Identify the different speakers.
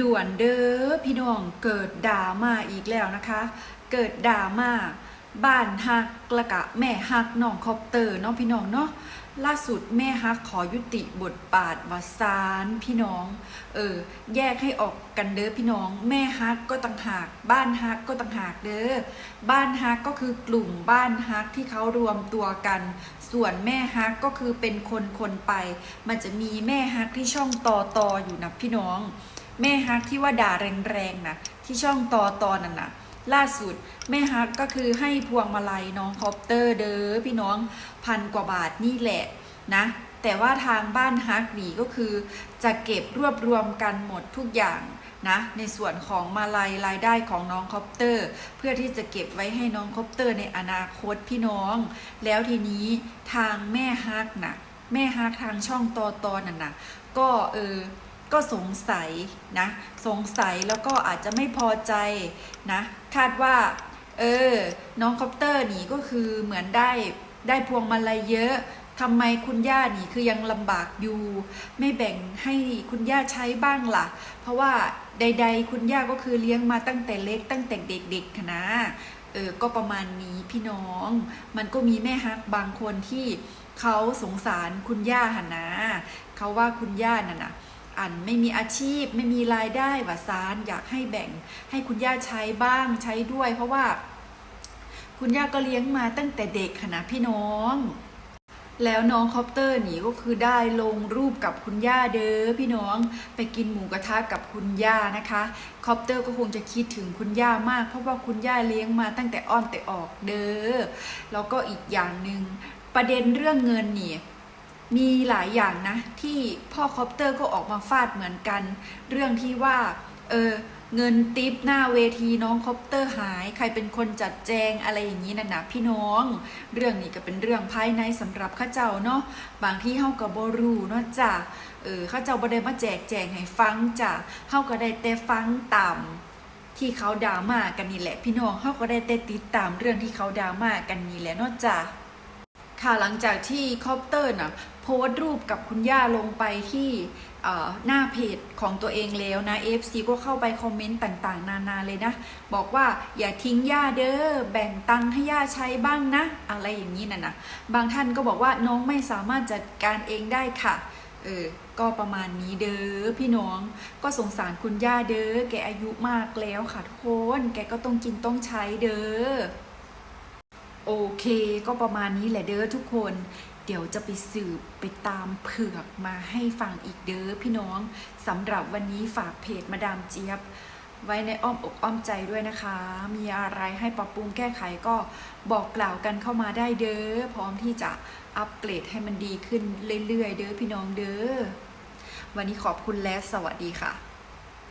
Speaker 1: ด่วนเด้อพี่น้องเกิดดราม่าอีกแล้วนะคะ เกิดดราม่าบ้านฮักและกะแม่ฮักน้องคอปเตอร์เนาะพี่น้องเนาะล่าสุดแม่ฮักขอยุติบทบาทวาซานพี่น้อง เออ แยกให้ออกกันเด้อพี่น้อง แม่ฮักก็ต่างหาก บ้านฮักก็ต่างหากเด้อบ้านฮักก็คือกลุ่มบ้านฮักที่เขารวมตัวกัน ส่วนแม่ฮักก็คือเป็นคนคนไป มันจะมีแม่ฮักที่ช่องต่อต่ออยู่นะพี่น้อง แม่ฮักที่ว่าด่าแรงๆนะที่ช่องตอตอนั่นนะล่าสุดแม่ฮักก็คือให้พวงมาลัยน้องคอปเตอร์เด้อพี่น้องพันกว่าบาทนี่แหละนะแต่ว่าทางบ้านฮักหนีก็คือจะเก็บรวบรวมกันหมดทุกอย่างนะในส่วนของมาลัยรายได้ของน้องคอปเตอร์ เพื่อที่จะเก็บไว้ให้น้องคอปเตอร์ในอนาคตพี่น้อง แล้วทีนี้ทางแม่ฮักนะแม่ฮักทางช่องตอตอนั่นนะก็เออ ก็สงสัยนะสงสัยแล้วก็อาจจะไม่พอใจนะคาดว่าเออน้องคอปเตอร์หนีก็คือเหมือนได้ได้พวงมาลัยเยอะทำไมคุณย่าหนีคือยังลำบากอยู่ ไม่แบ่งให้คุณย่าใช้บ้างล่ะ เพราะว่าใด ๆ คุณย่าก็คือเลี้ยงมาตั้งแต่เล็กตั้งแต่เด็กๆค่ะนะเออก็ประมาณนี้พี่น้อง มันก็มีแม่ฮักบางคนที่เขาสงสารคุณย่าหนะเขาว่าคุณย่าน่ะนะ อันไม่มีอาชีพ ไม่มีรายได้ว่าซานอยากให้แบ่งให้คุณย่าใช้บ้างใช้ด้วย เพราะว่า คุณย่าก็เลี้ยงมาตั้งแต่เด็กค่ะนะพี่น้อง แล้วน้องคอปเตอร์หนีก็คือได้ลงรูปกับคุณย่าเด้อพี่น้องไปกินหมูกระทะกับคุณย่านะคะคอปเตอร์ก็คงจะคิดถึงคุณย่ามาก เพราะว่าคุณย่าเลี้ยงมาตั้งแต่อ้อนแต่ออกเด้อแล้วก็อีกอย่างหนึ่งประเด็นเรื่องเงินนี่ มีหลายอย่างนะ ที่พ่อคอปเตอร์ก็ออกมาฟาดเหมือนกัน เรื่องที่ว่าเออเงินติปหน้าเวทีน้องคอปเตอร์หาย ใครเป็นคนจัดแจงอะไรอย่างนี้นะนะพี่น้อง เรื่องนี้ก็เป็นเรื่องภายในสำหรับข้าเจ้าเนาะบางที่เฮากับบรูเนาะจ้ะเออข้าเจ้าบ่ได้มาแจกแจงให้ฟังจ้ะเฮาก็ได้แต่ฟังตามที่เขาดราม่ากันนี่แหละ พี่น้องเฮาก็ได้แต่ติดตามเรื่องที่เขาดราม่ากันนี่แหละเนาะจ้ะ ค่ะหลังจากที่คอปเตอร์น่ะโพสต์รูปกับคุณย่าลงไปที่หน้าเพจของตัวเองแล้วนะ AFC ก็เข้าไปคอมเมนต์ต่างๆ นานาเลยนะ บอกว่าอย่าทิ้งย่าเด้อแบ่งตังค์ให้ย่าใช้บ้างนะ อะไรอย่างนี้น่ะนะบางท่านก็บอกว่าน้องไม่สามารถจัดการเองได้ค่ะเออก็ประมาณนี้เด้อพี่น้องก็สงสารคุณย่าเด้อแกอายุมากแล้วค่ะทุกคน แกก็ต้องกินต้องใช้เด้อ โอเค ก็ประมาณนี้แหละเด้อทุกคน เดี๋ยวจะไปสืบไปตามเผือกมาให้ฟังอีกเด้อพี่น้องสำหรับวันนี้ฝากเพจมาดามเจี๊ยบ ไว้ในอ้อมอกอ้อมใจด้วยนะคะ มีอะไรให้ปรับปรุงแก้ไขก็บอกกล่าวกันเข้ามาได้เด้อพร้อมที่จะอัปเกรดให้มันดีขึ้นเรื่อยๆ เด้อพี่น้องเด้อวันนี้ขอบคุณและสวัสดีค่ะ